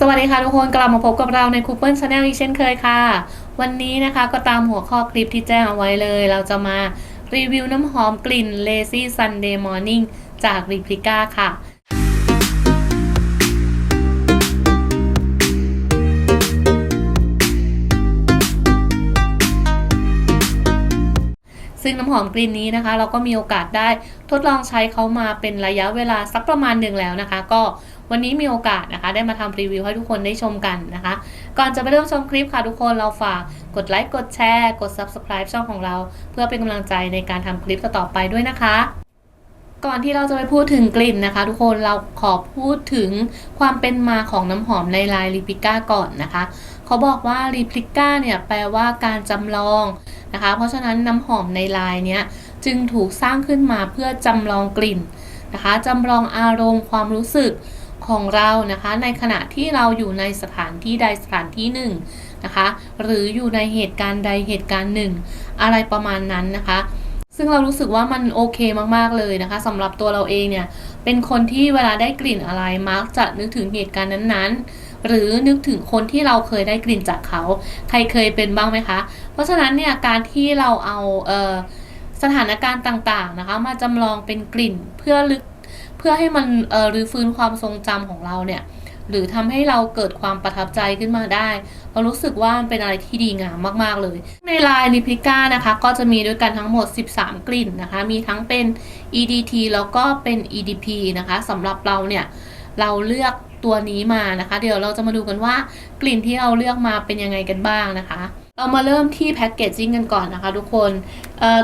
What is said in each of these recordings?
สวัสดีค่ะทุกคนกลับมาพบกับเราในคูเปิลชาแนลอีกเช่นเคยค่ะ วันนี้นะคะก็ตามหัวข้อคลิปที่แจ้งเอาไว้เลย เราจะมารีวิวน้ำหอมกลิ่น Lazy Sunday Morning จาก Replica ค่ะ ซึ่งน้ำหอมกลิ่นนี้นะคะ เราก็มีโอกาสได้ทดลองใช้เขามาเป็นระยะเวลาสักประมาณหนึ่งแล้วนะคะ ก็วันนี้มีโอกาสนะคะ ได้มาทำรีวิวให้ทุกคนได้ชมกันนะคะ ก่อนจะไปเริ่มชมคลิปค่ะทุกคนเราฝากกดไลค์กดแชร์กด subscribe ช่องของเรา เพื่อเป็นกำลังใจในการทำคลิปต่อๆไปด้วยนะคะก่อนที่เราจะไปพูดถึงกลิ่นนะคะ ทุกคนเราขอพูดถึงความเป็นมาของน้ำหอมในลายลิปิก้าก่อนนะคะ เขาบอกว่าลิปลิก้าเนี่ยแปลว่าการจำลองนะคะ เพราะฉะนั้นน้ำหอมในลายเนี้ยจึงถูกสร้างขึ้นมาเพื่อจำลองกลิ่นนะคะจำลองอารมณ์ความรู้สึกของเรานะคะ ในขณะที่เราอยู่ในสถานที่ใดสถานที่หนึ่งนะคะ หรืออยู่ในเหตุการณ์ใดเหตุการณ์หนึ่ง อะไรประมาณนั้นนะคะ ซึ่งเรารู้สึกว่ามันโอเคมากๆเลยนะคะสำหรับตัวเราเองเนี่ยเป็นคนที่เวลาได้กลิ่นอะไรมักจะนึกถึงเหตุการณ์นั้นๆ หรือนึกถึงคนที่เราเคยได้กลิ่นจากเขา ใครเคยเป็นบ้างไหมคะ เพราะฉะนั้นเนี่ยการที่เราเอาเออสถานการณ์ต่างๆนะคะ มาจำลองเป็นกลิ่นเพื่อลึกเพื่อให้มันเออรื้อฟื้นความทรงจำของเราเนี่ยหรือทำให้เราเกิดความประทับใจขึ้นมาได้ เรารู้สึกว่ามันเป็นอะไรที่ดีงามมากๆเลย ในลายลิพิก้านะคะ ก็จะมีด้วยกันทั้งหมด 13 กลิ่นนะคะ มีทั้งเป็น EDT แล้วก็เป็น EDP นะคะสำหรับเราเนี่ย เราเลือก ตัวนี้มานะคะ เดี๋ยวเราจะมาดูกันว่ากลิ่นที่เราเลือกมาเป็นยังไงกันบ้างนะคะ เรามาเริ่มที่แพ็กเกจจิ้งกันก่อนนะคะ ทุกคน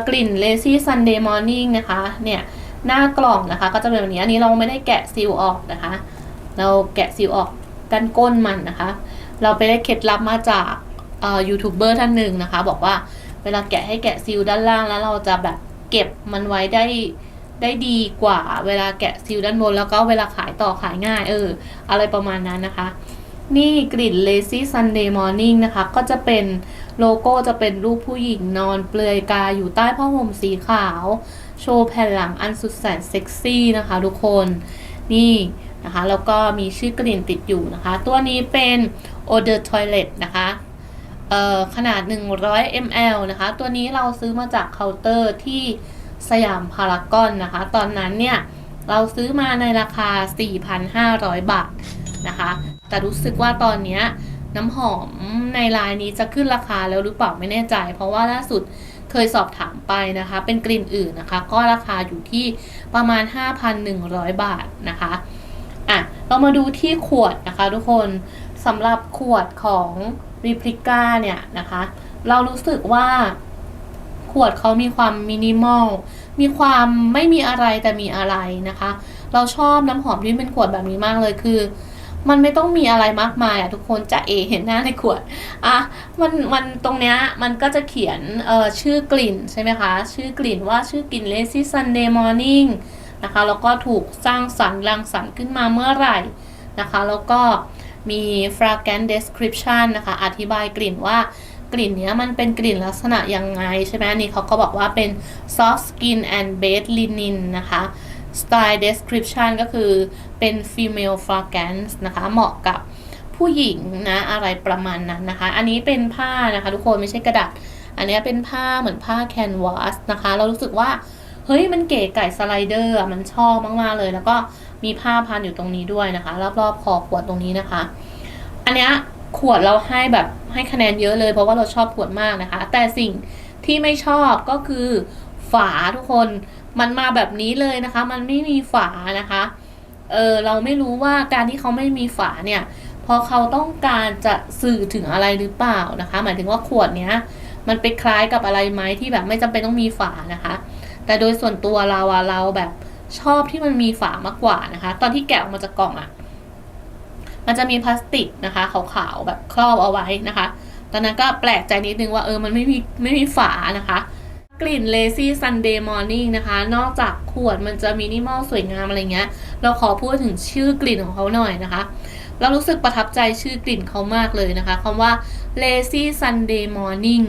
กลิ่น Lazy Sunday Morning นะคะเนี่ยหน้ากล่องนะคะ ก็จะเป็นแบบนี้อันนี้เราไม่ได้แกะซีลออกนะคะ เราแกะซีลออกด้านก้นมันนะคะ เราไปได้เคล็ดลับมาจากยูทูบเบอร์ท่านหนึ่งนะคะ บอกว่าเวลาแกะให้แกะซีลด้านล่างแล้วเราจะแบบเก็บมันไว้ได้ ได้ดีกว่าเวลาแกะซีลด้านบน แล้วก็เวลาขายต่อขายง่าย เออ อะไรประมาณนั้นนะคะ นี่กลิ่น Lazy Sunday Morning นะคะ ก็จะเป็นโลโก้จะเป็นรูปผู้หญิงนอนเปลือยกายอยู่ใต้ผ้าห่มสีขาว โชว์แผ่นหลังอันสุดแสนเซ็กซี่นะคะทุกคนนี่นะคะแล้วก็มีชื่อกลิ่นติดอยู่นะคะ ตัวนี้เป็น Eau de Toilette นะคะขนาด 100 ml นะคะ ตัวนี้เราซื้อมาจากเคาน์เตอร์ที่ สยามพารากอนนะคะ ตอนนั้นเนี่ยเราซื้อมาในราคา 4,500 บาทนะคะ แต่รู้สึกว่าตอนนี้น้ำหอมในลายนี้จะขึ้นราคาแล้วหรือเปล่าไม่แน่ใจ เพราะว่าล่าสุดเคยสอบถามไปนะคะ เป็นกลิ่นอื่นนะคะ ก็ราคาอยู่ที่ประมาณ 5,100 บาทนะคะอะเรามาดูที่ขวดนะคะทุกคนสำหรับขวดของ Replica เนี่ยนะคะ เรารู้สึกว่า ขวดเขามีความมินิมอล มีความไม่มีอะไรแต่มีอะไรนะคะ เราชอบน้ำหอมที่เป็นขวดแบบนี้มากเลยคือ มันไม่ต้องมีอะไรมากมายอะทุกคนจะเอเห็นหน้าในขวดอะมันมันตรงเนี้ยมันก็จะเขียนเอ่อชื่อกลิ่นใช่ไหมคะ ชื่อกลิ่นว่าชื่อกลิ่น Lazy Sunday Morning นะคะแล้วก็ถูกสร้างสรรค์รังสรรค์ขึ้นมาเมื่อไหร่นะคะ แล้วก็มี fragrance description นะคะ อธิบายกลิ่นว่า กลิ่นเนี้ยมันเป็นกลิ่นลักษณะยังไงใช่ไหมนนี้เขาก็บอกว่าเป็น soft skin and bed linen นะคะ style description ก็คือเป็น female fragrance นะคะเหมาะกับผู้หญิงนะอะไรประมาณนั้นนะคะ อันนี้เป็นผ้านะคะ ทุกคนไม่ใช่กระดาษอันนี้เป็นผ้าเหมือนผ้าแคนวาสนะคะ เรารู้สึกว่าเฮ้ยมันเก๋ไก่สไลเดอร์มันชอบมากๆเลย แล้วก็มีผ้าพันอยู่ตรงนี้ด้วยนะคะ รอบๆคอขวดตรงนี้นะคะ อันเนี้ย ขวดเราให้แบบให้คะแนนเยอะเลย เพราะว่าเราชอบขวดมากนะคะ แต่สิ่งที่ไม่ชอบก็คือฝาทุกคนมันมาแบบนี้เลยนะคะ มันไม่มีฝานะคะ เออเราไม่รู้ว่าการที่เขาไม่มีฝาเนี่ยพราะเขาต้องการจะสื่อถึงอะไรหรือเปล่านะคะ หมายถึงว่าขวดเนี้ยมันไปคล้ายกับอะไรไหมที่แบบไม่จำเป็นต้องมีฝานะคะ แต่โดยส่วนตัวเราอะเราแบบชอบที่มันมีฝามากกว่านะคะ ตอนที่แกะออกมาจากกล่องอะ มันจะมีพลาสติกนะคะขาวๆแบบครอบเอาไว้นะคะ ตอนนั้นก็แปลกใจนิดนึงว่าเออมันไม่มีไม่มีฝานะคะ กลิ่น Lazy Sunday Morning นะคะ นอกจากขวดมันจะมินิมอลสวยงามอะไรเงี้ย เราขอพูดถึงชื่อกลิ่นของเขาหน่อยนะคะ เรารู้สึกประทับใจชื่อกลิ่นเขามากเลยนะคะคำว่า Lazy Sunday Morning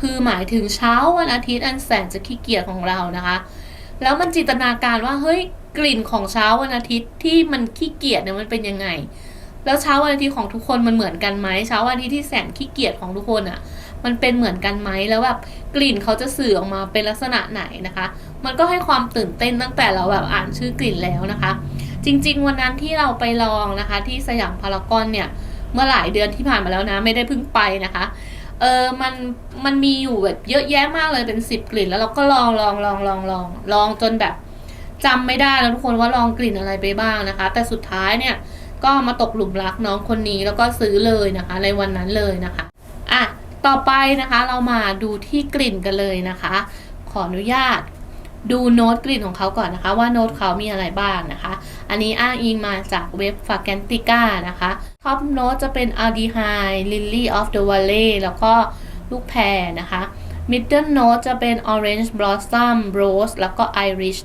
คือหมายถึงเช้าวันอาทิตย์อันแสนจะขี้เกียจของเรานะคะ แล้วมันจินตนาการว่าเฮ้ยกลิ่นของเช้าวันอาทิตย์ที่มันขี้เกียจเนี่ยมันเป็นยังไง แล้วเช้าวันอาทิตย์ของทุกคนมันเหมือนกันไหมเช้าวันอาทิตย์ที่แสนขี้เกียจของทุกคนอะ่ะ มันเป็นเหมือนกันไหมแล้วแบบกลิ่นเขาจะสื่อออกมาเป็นลักษณะไหนนะคะ มันก็ให้ความตื่นเต้นตั้งแต่เราแบบอ่านชื่อกลิ่นแล้วนะคะ จริง ๆ วันนั้นที่เราไปลองนะคะ ที่สยามพารากอนเนี่ยเมื่อหลายเดือนที่ผ่านมาแล้วนะ ไม่ได้เพิ่งไปนะคะเออมันมันมีอยู่แบบเยอะแยะมากเลยเป็นสิบกลิ่น แล้วเราก็ลองลองลองลองลองลองจนแบบจำไม่ได้แล้วทุกคนว่าลองกลิ่นอะไรไปบ้างนะคะ แต่สุดท้ายเนี่ย ก็มาตกหลุมรักน้องคนนี้แล้วก็ซื้อเลยนะคะ ในวันนั้นเลยนะคะอะต่อไปนะคะเรามาดูที่กลิ่นกันเลยนะคะ ขออนุญาตดูโน้ตกลิ่นของเขาก่อนนะคะ ว่าโน้ตเขามีอะไรบ้างนะคะ อันนี้อ้างอิงมาจากเว็บ f a g a n t i c a นะคะท็อปโน้ตจะเป็น aldehyde lily of the valley แล้วก็ลูกแพรนะคะ middle note จะเป็น orange blossom rose แล้วก็ irish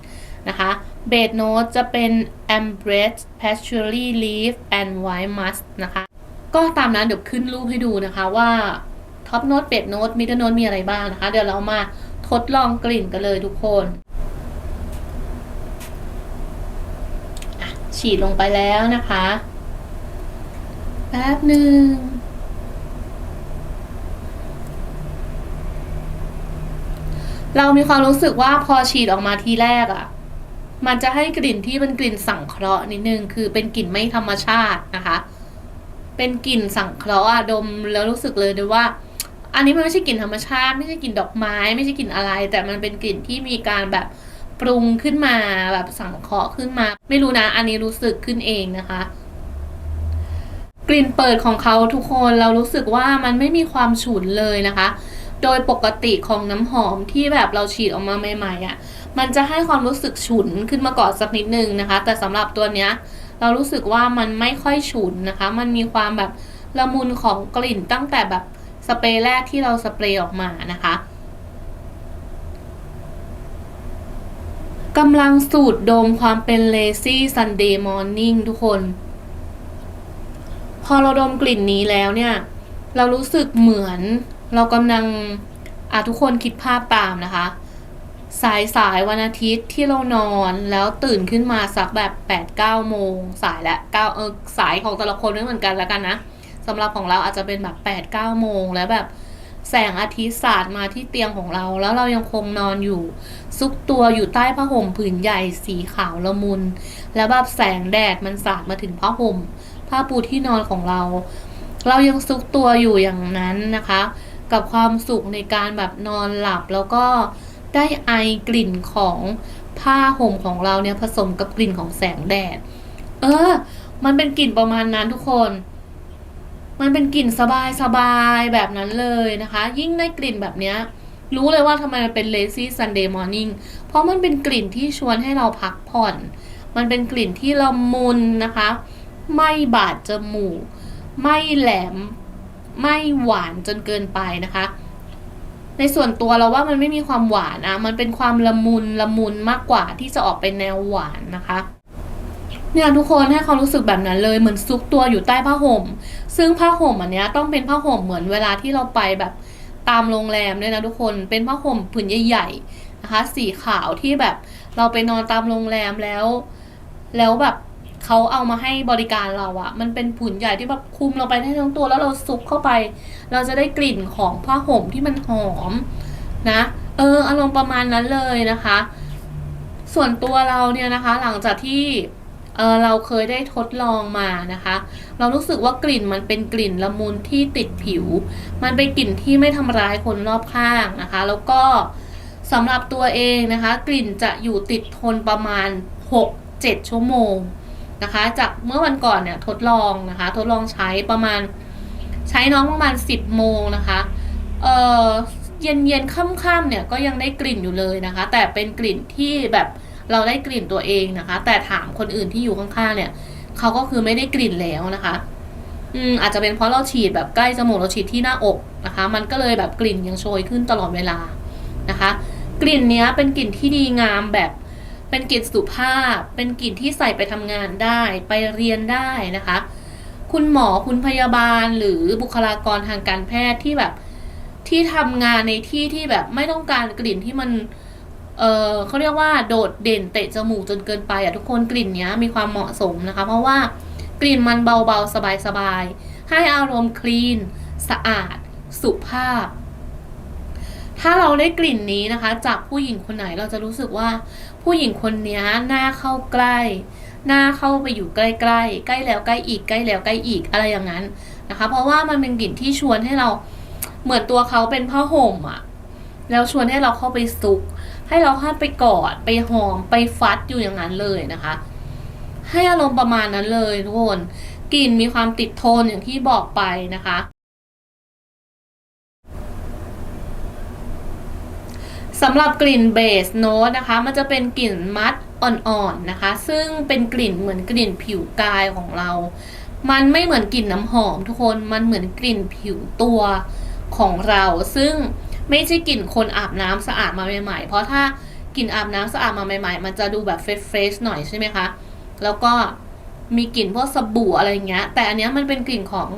นะคะเบสโน้ตจะเป็น ambrette patchouli leaf and white musk นะคะ ก็ตามนั้นเดี๋ยวขึ้นรูปให้ดูนะคะว่าท็อปโน้ตเบสโน้ตมิดเดิลโน้ตมีอะไรบ้างนะคะ เดี๋ยวเรามาทดลองกลิ่นกันเลยทุกคนฉีดลงไปแล้วนะคะ แป๊บหนึ่งเรามีความรู้สึกว่าพอฉีดออกมาทีแรกอะ่ะ มันจะให้กลิ่นที่เป็นกลิ่นสังเคราะห์นิดนึงคือเป็นกลิ่นไม่ธรรมชาตินะคะ เป็นกลิ่นสังเคราะห์อะดมแล้วรู้สึกเลยด้วยว่า อันนี้มันไม่ใช่กลิ่นธรรมชาติ ไม่ใช่กลิ่นดอกไม้ ไม่ใช่กลิ่นอะไร แต่มันเป็นกลิ่นที่มีการแบบปรุงขึ้นมาแบบสังเคราะห์ขึ้นมา ไม่รู้นะ อันนี้รู้สึกขึ้นเองนะคะ กลิ่นเปิดของเขาทุกคนเรารู้สึกว่ามันไม่มีความฉุนเลยนะคะ โดยปกติของน้ำหอมที่แบบเราฉีดออกมาใหม่ๆอะ่ะ มันจะให้ความรู้สึกฉุนขึ้นมาก่อนสักนิดนึงนะคะ แต่สำหรับตัวเนี้ย เรารู้สึกว่ามันไม่ค่อยฉุนนะคะ มันมีความแบบละมุนของกลิ่นตั้งแต่แบบสเปรย์แรกที่เราสเปรย์ออกมานะคะกำลังสูดดมความเป็น lazy Sunday morning ทุกคน พอเราดมกลิ่นนี้แล้วเนี่ย เรารู้สึกเหมือน เรากำลังอะทุกคนคิดภาพตามนะคะ สายสายวันอาทิตย์ที่เรานอนแล้วตื่นขึ้นมาสักแบบ8ปดเก้าโมงสายและเก้าเออสายของแต่ละคนไม่เหมือนกันแล้วกันนะสำหรับของเราอาจจะเป็นแบบ8ปดเก้าโมงแล้วแบบแสงอาทิตย์สาดมาที่เตียงของเรา แล้วเรายังคงนอนอยู่ ซุกตัวอยู่ใต้ผ้าห่มผืนใหญ่สีขาวละมุน แล้วแบบแสงแดดมันสาดมาถึงผ้าห่ม ผ้าปูที่นอนของเรา เรายังซุกตัวอยู่อย่างนั้นนะคะ กับความสุขในการแบบนอนหลับ แล้วก็ได้ไอกลิ่นของผ้าห่มของเราเนี่ยผสมกับกลิ่นของแสงแดด เออ มันเป็นกลิ่นประมาณนั้นทุกคน มันเป็นกลิ่นสบายสบายแบบนั้นเลยนะคะ ยิ่งได้กลิ่นแบบเนี้ย รู้เลยว่าทำไมมันเป็น lazy Sunday morning เพราะมันเป็นกลิ่นที่ชวนให้เราพักผ่อน มันเป็นกลิ่นที่ละมุนนะคะ ไม่บาดจมูก ไม่แหลม ไม่หวานจนเกินไปนะคะ ในส่วนตัวเราว่ามันไม่มีความหวานอะมันเป็นความละมุนละมุนมากกว่าที่จะออกเป็นแนวหวานนะคะเนี่ยทุกคนให้ความรู้สึกแบบนั้นเลยเหมือนซุกตัวอยู่ใต้ผ้าห่ม ซึ่งผ้าห่มอันเนี้ยต้องเป็นผ้าห่มเหมือนเวลาที่เราไปแบบตามโรงแรมด้วยนะทุกคนเป็นผ้าห่มผืนใหญ่ๆนะคะ สีขาวที่แบบเราไปนอนตามโรงแรมแล้ว แล้วแบบ เขาเอามาให้บริการเราอะมันเป็นผืนใหญ่ที่แบบคุมเราไปได้ทั้งตัวแล้วเราซุกเข้าไป เราจะได้กลิ่นของผ้าห่มที่มันหอมนะ เอออารมณ์ประมาณนั้นเลยนะคะ ส่วนตัวเราเนี่ยนะคะ หลังจากที่เออเราเคยได้ทดลองมานะคะ เรารู้สึกว่ากลิ่นมันเป็นกลิ่นละมุนที่ติดผิว มันเป็นกลิ่นที่ไม่ทำร้ายคนรอบข้างนะคะ แล้วก็สำหรับตัวเองนะคะ กลิ่นจะอยู่ติดทนประมาณ 6-7 ชั่วโมง นะคะ จากเมื่อวันก่อนเนี่ยทดลองนะคะ ทดลองใช้ประมาณใช้น้องประมาณ 10 โมงนะคะ เออเย็นเย็นๆค่ำๆเนี่ยก็ยังได้กลิ่นอยู่เลยนะคะ แต่เป็นกลิ่นที่แบบเราได้กลิ่นตัวเองนะคะ แต่ถามคนอื่นที่อยู่ข้างๆเนี่ยเขาก็คือไม่ได้กลิ่นแล้วนะคะอืมอาจจะเป็นเพราะเราฉีดแบบใกล้จมูกเราฉีดที่หน้าอกนะคะ มันก็เลยแบบกลิ่นยังโชยขึ้นตลอดเวลานะคะ กลิ่นเนี้ยเป็นกลิ่นที่ดีงามแบบ เป็นกลิ่นสุภาพ เป็นกลิ่นที่ใส่ไปทำงานได้ ไปเรียนได้นะคะ คุณหมอคุณพยาบาลหรือบุคลากรทางการแพทย์ที่แบบที่ทำงานในที่ที่แบบไม่ต้องการกลิ่นที่มัน เออเขาเรียกว่าโดดเด่นเตะจมูกจนเกินไปอะทุกคนกลิ่นเนี้ยมีความเหมาะสมนะคะ เพราะว่ากกลิ่นมันเบาๆ สบายๆ ให้อารมณ์คลีน สะอาด สุภาพ ถ้าเราได้กลิ่นนี้นะคะ จากผู้หญิงคนไหนเราจะรู้สึกว่า ผู้หญิงคนนี้หน่าเข้าใกล้ หน่าเข้าไปอยู่ใกล้ๆ ใกล้แล้วใกล้อีกใกล้แล้วใกล้อีกอะไรอย่างนั้นนะคะ เพราะว่ามันเป็นกลิ่นที่ชวนให้เราเหมือนตัวเขาเป็นผ้าห่มอะแล้วชวนให้เราเข้าไปซุก ให้เราเข้าไปกอดไปหอมไปฟัดอยู่อย่างนั้นเลยนะคะ ให้อารมณ์ประมาณนั้นเลยทุกคนกลิ่นมีความติดโทนอย่างที่บอกไปนะคะ สำหรับกลิ่นเบสโน้ตนะคะ มันจะเป็นกลิ่นมัดอ่อนๆนะคะ ซึ่งเป็นกลิ่นเหมือนกลิ่นผิวกายของเรา มันไม่เหมือนกลิ่นน้ำหอมทุกคนมันเหมือนกลิ่นผิวตัวของเรา ซึ่งไม่ใช่กลิ่นคนอาบน้ำสะอาดมาใหม่ๆ เพราะถ้ากลิ่นอาบน้ำสะอาดมาใหม่ๆ มันจะดูแบบเฟรชๆหน่อยใช่ไหมคะ แล้วก็มีกลิ่นพวกสบู่อะไรเงี้ย แต่อันเนี้ยมันเป็นกลิ่นของ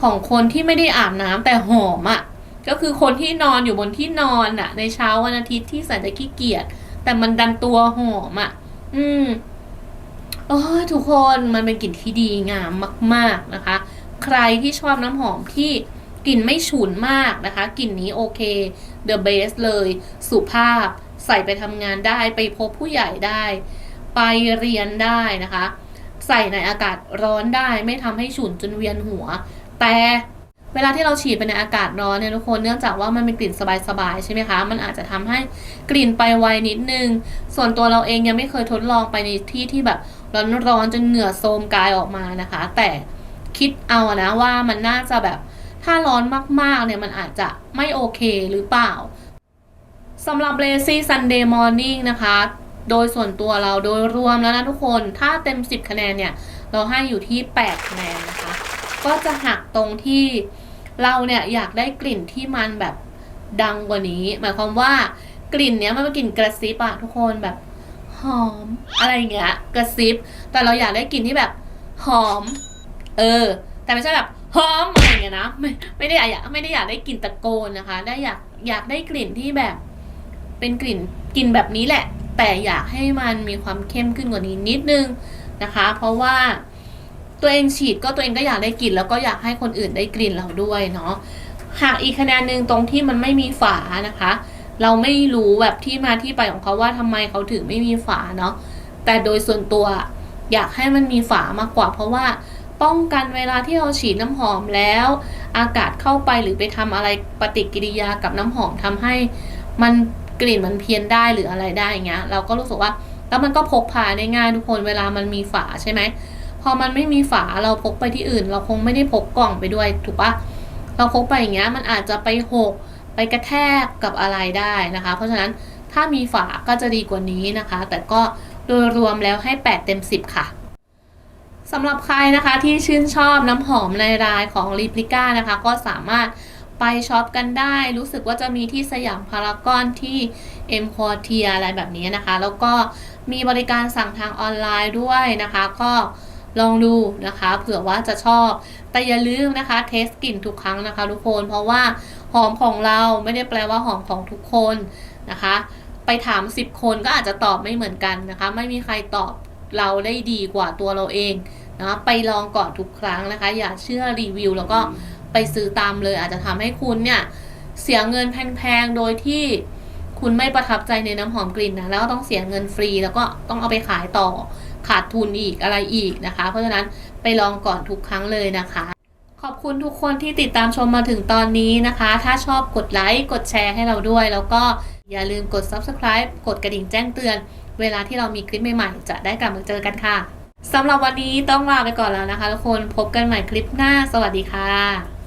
ของคนที่ไม่ได้อาบน้ำแต่หอมอะ่ะ ก็คือคนที่นอนอยู่บนที่นอนอะในเช้าวันอาทิตย์ที่ใส่จะขี้เกียจแต่มันดันตัวหอมอะอืมโอ้ทุกคนมันเป็นกลิ่นที่ดีงามมาก ๆนะคะ ใครที่ชอบน้ำหอมที่กลิ่นไม่ฉุนมากนะคะกลิ่นนี้โอเค the best เลยสุภาพใส่ไปทำงานได้ไปพบผู้ใหญ่ได้ ไปเรียนได้นะคะ ใส่ในอากาศร้อนได้ไม่ทำให้ฉุนจนเวียนหัว แต่ เวลาที่เราฉีดไปในอากาศร้อนเนี่ยทุกคนเนื่องจากว่ามันเป็นกลิ่นสบายๆใช่ไหมคะ มันอาจจะทำให้กลิ่นไปไวนิดนึง ส่วนตัวเราเองยังไม่เคยทดลองไปในที่ที่แบบร้อนๆจนเหงื่อโทมกายออกมานะคะ แต่คิดเอานะว่ามันน่าจะแบบถ้าร้อนมากๆเนี่ยมันอาจจะไม่โอเคหรือเปล่าสำหรับ Lazy Sunday Morning นะคะ โดยส่วนตัวเราโดยรวมแล้วนะทุกคน ถ้าเต็ม 10 คะแนนเนี่ย เราให้อยู่ที่ 8 คะแนนนะคะ ก็จะหักตรงที่ เราเนี่ยอยากได้กลิ่นที่มันแบบดังกว่านี้ หมายความว่ากลิ่นเนี้ยมันเป็นกลิ่นกระซิบอะทุกคนแบบหอม อะไรอย่างเงี้ยกระซิบ แต่เราอยากได้กลิ่นที่แบบหอม เออ แต่ไม่ใช่แบบหอมอะไรอย่างเงี้ยนะไม่ไม่ได้อยากไม่ได้อยากได้กลิ่นตะโกนนะคะ ได้อยากอยากได้กลิ่นที่แบบ เป็นกลิ่นกลิ่นแบบนี้แหละ แต่อยากให้มันมีความเข้มขึ้นกว่านี้นิดนึงนะคะ เพราะว่า ตัวเองฉีดก็ตัวเองก็อยากได้กลิ่นแล้วก็อยากให้คนอื่นได้กลิ่นเราด้วยเนาะหากอีกคะแนนหนึ่งตรงที่มันไม่มีฝานะคะ เราไม่รู้แบบที่มาที่ไปของเขาว่าทำไมเขาถึงไม่มีฝาเนาะแต่โดยส่วนตัวอยากให้มันมีฝามากกว่า เพราะว่าป้องกันเวลาที่เราฉีดน้ำหอมแล้ว อากาศเข้าไปหรือไปทำอะไรปฏิกิริยากับน้ำหอมทำให้มันกลิ่นมันเพี้ยนได้หรืออะไรได้อย่างเงี้ยเราก็รู้สึกว่าแล้วมันก็พกพาได้ง่ายทุกคนเวลามันมีฝาใช่ไหม พอมันไม่มีฝาเราพกไปที่อื่น เราคงไม่ได้พกกล่องไปด้วยถูกปะเราพกไปอย่างเงี้ยมันอาจจะไปหกไปกระแทกกับอะไรได้นะคะ เพราะฉะนั้นถ้ามีฝาก็จะดีกว่านี้นะคะ แต่ก็โดยรวมแล้วให้ 8 เต็ม 10 ค่ะสำหรับใครนะคะที่ชื่นชอบน้ำหอมในรายของลิปลิก้านะคะ ก็สามารถไปช็อปกันได้ รู้สึกว่าจะมีที่สยามพารากอนที่เอ็มคอเทียอะไรแบบนี้นะคะ แล้วก็มีบริการสั่งทางออนไลน์ด้วยนะคะ ก็ ลองดูนะคะ เผื่อว่าจะชอบ แต่อย่าลืมนะคะ เทสกลิ่นทุกครั้งนะคะทุกคนเพราะว่าหอมของเราไม่ได้แปลว่าหอมของทุกคนนะคะ ไปถาม 10 คนก็อาจจะตอบไม่เหมือนกันนะคะ ไม่มีใครตอบเราได้ดีกว่าตัวเราเองนะไปลองก่อนทุกครั้งนะคะ อย่าเชื่อรีวิว แล้วก็ไปซื้อตามเลย อาจจะทำให้คุณเนี่ยเสียเงินแพงๆโดยที่คุณไม่ประทับใจในน้ำหอมกลิ่นนะแล้วก็ต้องเสียเงินฟรีแล้วก็ต้องเอาไปขายต่อ ขาดทุนอีกอะไรอีกนะคะ เพราะฉะนั้นไปลองก่อนทุกครั้งเลยนะคะ ขอบคุณทุกคนที่ติดตามชมมาถึงตอนนี้นะคะ ถ้าชอบกดไลค์กดแชร์ให้เราด้วย แล้วก็อย่าลืมกด subscribe กดกระดิ่งแจ้งเตือน เวลาที่เรามีคลิปใหม่ๆ จะได้กลับมาเจอกันค่ะสำหรับวันนี้ต้องลาไปก่อนแล้วนะคะทุกคนพบกันใหม่คลิปหน้า สวัสดีค่ะ